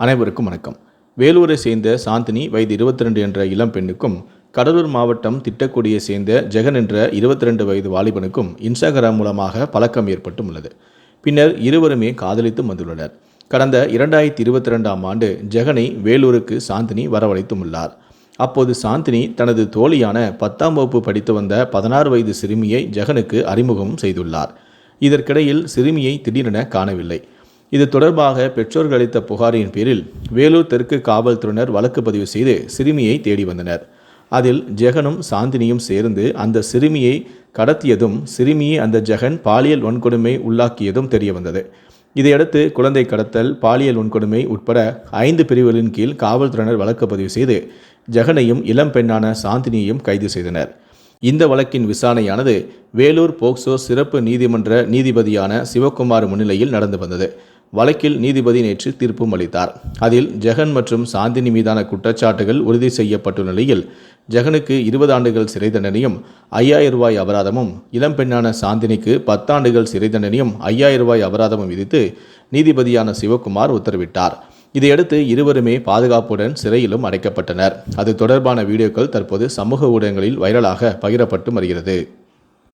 அனைவருக்கும் வணக்கம். வேலூரை சேர்ந்த சாந்தினி வயது 22 என்ற இளம் பெண்ணுக்கும் கடலூர் மாவட்டம் திட்டக்குடியை சேர்ந்த ஜெகன் என்ற 22 வயது வாலிபனுக்கும் இன்ஸ்டாகிராம் மூலமாக பழக்கம் ஏற்பட்டும் உள்ளது பின்னர் இருவருமே காதலித்து வந்துள்ளனர். கடந்த இரண்டாயிரத்தி இருபத்தி ரெண்டாம் ஆண்டு ஜெகனை வேலூருக்கு சாந்தினி வரவழைத்தும் உள்ளார் அப்போது சாந்தினி தனது தோழியான பத்தாம் வகுப்பு படித்து வந்த பதினாறு வயது சிறுமியை ஜெகனுக்கு அறிமுகம் செய்துள்ளார். இதற்கிடையில் சிறுமியை திடீரென காணவில்லை. இது தொடர்பாக பெற்றோர்கள் அளித்த புகாரின் பேரில் வேலூர் தெற்கு காவல்துறையினர் வழக்கு பதிவு செய்து சிறுமியை தேடி வந்தனர். அதில் ஜெகனும் சாந்தினியும் சேர்ந்து அந்த சிறுமியை கடத்தியதும் சிறுமியை அந்த ஜெகன் பாலியல் வன்கொடுமை உள்ளாக்கியதும் தெரிய வந்தது இதையடுத்து குழந்தை கடத்தல் பாலியல் வன்கொடுமை உட்பட ஐந்து பிரிவுகளின் கீழ் காவல்துறையினர் வழக்கு பதிவு செய்து ஜெகனையும் இளம் பெண்ணான சாந்தினியையும் கைது செய்தனர். இந்த வழக்கின் விசாரணையானது வேலூர் போக்சோ சிறப்பு நீதிமன்ற நீதிபதியான சிவக்குமார் முன்னிலையில் நடந்து வந்தது. வழக்கில் நீதிபதி நேற்று தீர்ப்பும் அளித்தார். அதில் ஜெகன் மற்றும் சாந்தினி மீதான குற்றச்சாட்டுகள் உறுதி செய்யப்பட்டுள்ள நிலையில் ஜெகனுக்கு இருபது ஆண்டுகள் சிறை தண்டனையும் ஐயாயிரம் ரூபாய் அபராதமும் இளம்பெண்ணான சாந்தினிக்கு பத்தாண்டுகள் சிறை தண்டனையும் ஐயாயிரம் ரூபாய் அபராதமும் விதித்து நீதிபதியான சிவகுமார் உத்தரவிட்டார். இதையடுத்து இருவருமே பாதுகாப்புடன் சிறையிலும் அடைக்கப்பட்டனர். அது தொடர்பான வீடியோக்கள் தற்போது சமூக ஊடகங்களில் வைரலாக பகிரப்பட்டு வருகிறது.